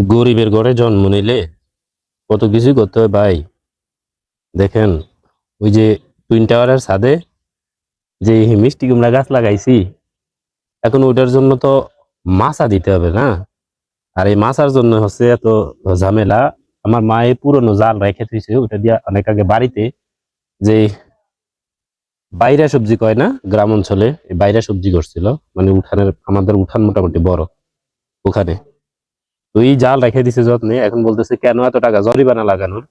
গরিবের ঘরে জন্ম নিলে কত কিছু করতে হয় ভাই। দেখেন, ওই যে টুইন টাওয়ারের ছাদে যে মিষ্টি কুমড়া গাছ লাগাইছি, এখন ওইটার জন্য তো মাছা দিতে হবে না। আর এই মাছার জন্য হচ্ছে এত ঝামেলা। আমার মা এই পুরনো জাল রেখে থুইছে ওটা দিয়ে অনেক আগে বাড়িতে যে বাইরা সবজি কয় না, গ্রাম অঞ্চলে বাইরা সবজি করছিল মানে উঠানের, আমাদের উঠান মোটামুটি বড় ওখানে। তো এই জাল রেখে দিছে যত্নে, এখন বলতেছে, কেন এত টাকা জরিমানা লাগানোর?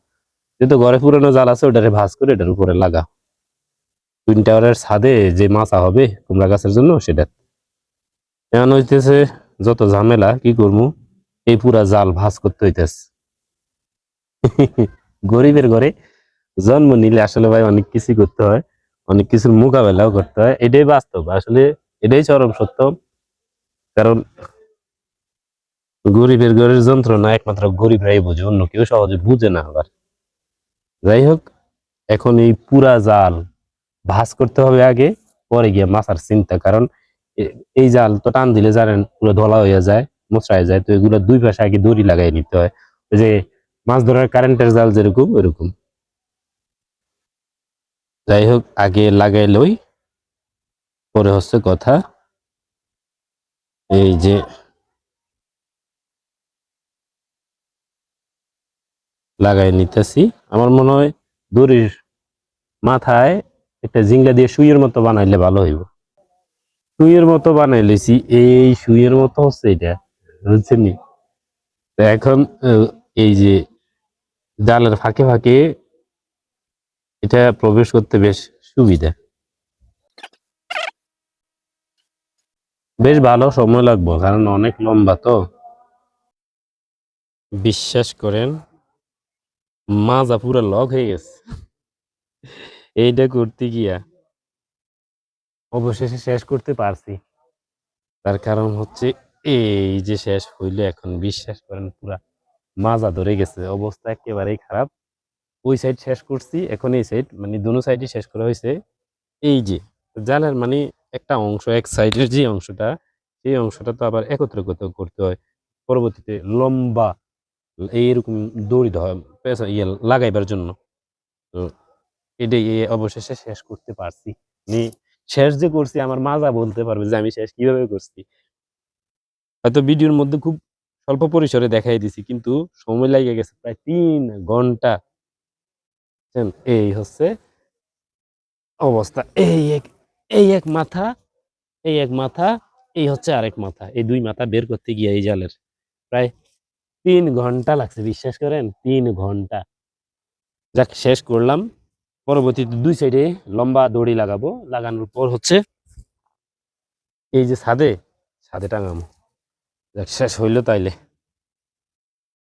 যেহেতু ঘরে পুরনো জাল আছে, ওটারে ভাজ করে এটার উপরে লাগা। টুইন টাওয়ারের ছাদে যে মাছা হবে কুমড়া গাছের জন্য, সেটা। এমন হইতেছে, যত ঝামেলা, কি করব এই পুরা জাল ভাজ করতে হইতেছে। গরিবের ঘরে জন্ম নিলে আসলে ভাই অনেক কিছু করতে হয়, অনেক কিছুর মোকাবেলাও করতে হয়। এটাই বাস্তব। আসলে এটাই চরম সত্য। কারণ গরিবের ঘরের যন্ত্রণা একমাত্র গরিবরাই বোঝে, অন্য কেউ সহজে বুঝে না আবার। যাই হোক, এখন এই পুরা জাল ভাঁজ করতে হবে আগে, পরে গিয়ে মাছার চিন্তা, কারণ এই জাল তো টান দিলে জানেন, পুরো ধলা হয়ে যায়, মোচড়ায় যায়, তো এগুলো দুই পাশে আগে দড়ি লাগাই নিতে হয়। যে মাছ ধরার কারেন্টের জাল যেরকম, ওইরকম। যাই হোক, আগে লাগাই লই, পরে হচ্ছে কথা। এই যে লাগাই নিতেছি। আমার মনে হয় দড়ির মাথায় একটা জিংলা দিয়ে সুইয়ের মতো বানাইলে ভালো হইব। সুইয়ের মতো বানাই লইছি, এই সুইয়ের মতো হচ্ছে এটা, বুঝছেন? তো এখন এই যে জালের ফাঁকে ফাঁকে এটা প্রবেশ করতে বেশ সুবিধা। বেশ ভালো সময় লাগবে, কারণ অনেক লম্বা তো। বিশ্বাস করেন মাজা পুরা লক হয়ে গেছে। এইটা করতে গিয়া অবশেষে শেষ করতে পারছি। তার কারণ হচ্ছে এই যে শেষ হইল, এখন বিশ্বাস করেন পুরা মাজা ধরে গেছে। অবস্থা একেবারেই খারাপ। ওই সাইড শেষ করছি, এখন এই সাইড মানে দুনো সাইডই শেষ করা হয়েছে। এই যে, জালের মানে একটা অংশ, এক সাইডের যে অংশটা, সেই অংশটা তো আবার একত্র করতে করতে হয়। পরবর্তীতে লম্বা এইরকম দড়ি ধর ইয়ে লাগাইবার জন্য। তো এটাই অবশেষে শেষ করতে পারছি। ni শেষ যে করছি, আমার মাজা বলতে পারবে যে আমি শেষ কীভাবে করছি। হয়তো ভিডিওর মধ্যে খুব স্বল্প পরিসরে দেখাই দিছি, কিন্তু সময় লাগে গেছে প্রায় তিন ঘণ্টা। এই হচ্ছে অবস্থা। এই এক এই এক মাথা, এই এক মাথা, এই হচ্ছে আরেক মাথা। এই দুই মাথা বের করতে গিয়ে এই জালের। প্রায় তিন ঘণ্টা লাগছে, বিশ্বাস করেন? তিন ঘণ্টা। যাক, শেষ করলাম। পরবর্তীতে দুই সাইডে লম্বা দড়ি লাগাবো। লাগানোর পর হচ্ছে এই যে ছাদে ছাদে টাঙামো যাক, শেষ হইল তাইলে।